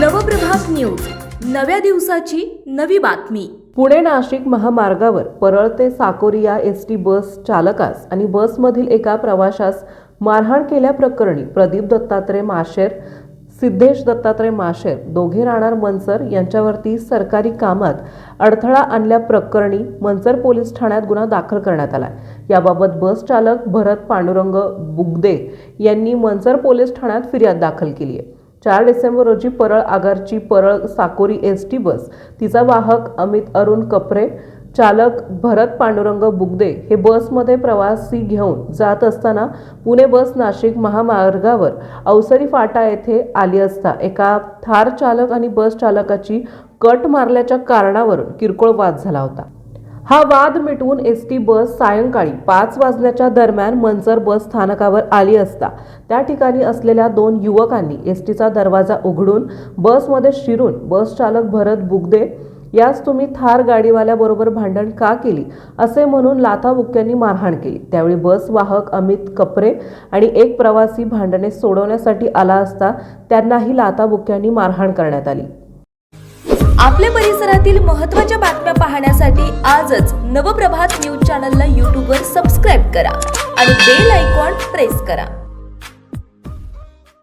Nav Prabhat news. नव्या दिवसाची नवी बातमी. पुणे नाशिक महामार्गावर परळ ते साकोरिया एस टी बस चालकास आणि बसमधील एका प्रवाशास मारहाण केल्याप्रकरणी प्रदीप दत्तात्रय माशेर सिद्धेश दत्तात्रय माशेर दोघे राहणार मनसर यांच्यावरती सरकारी कामात अडथळा आणल्याप्रकरणी मनसर पोलीस ठाण्यात गुन्हा दाखल करण्यात आला याबाबत बस चालक भरत पांडुरंग बुगदे यांनी मनसर पोलीस ठाण्यात फिर्याद दाखल केली आहे. चार डिसेंबर रोजी Parel आगारची Parel Sakori S T bus तिचा वाहक अमित अरुण कपरे चालक भरत पांडुरंग बुगदे हे बसमध्ये प्रवासी घेऊन जात असताना पुणे बस नाशिक महामार्गावर अवसरी फाटा येथे आली असता एका थार चालक आणि बस चालकाची कट मारल्याच्या कारणावरून किरकोळ वाद झाला होता. हा वाद मिटवून एस टी बस सायंकाळी पाच वाजल्याच्या दरम्यान मंचर बस स्थानकावर आली असता. त्या ठिकाणी असलेल्या दोन युवकांनी एस टीचा दरवाजा उघडून बसमध्ये शिरून बस चालक भरत बुगदे यास तुम्ही थार गाडीवाल्याबरोबर भांडण का केली? असे म्हणून लाथाबुक्क्यांनी मारहाण केली. त्यावेळी बस वाहक अमित कपरे आणि एक प्रवासी भांडणे सोडवण्यासाठी आला असता त्यांनाही लाथाबुक्क्यांनी मारहाण करण्यात आली. आपल्या परिसरातील महत्त्वाच्या बातम्या पाहण्यासाठी आजच नवप्रभात न्यूज चॅनलला यूट्यूबवर सबस्क्राईब करा आणि बेल आयकॉन प्रेस करा.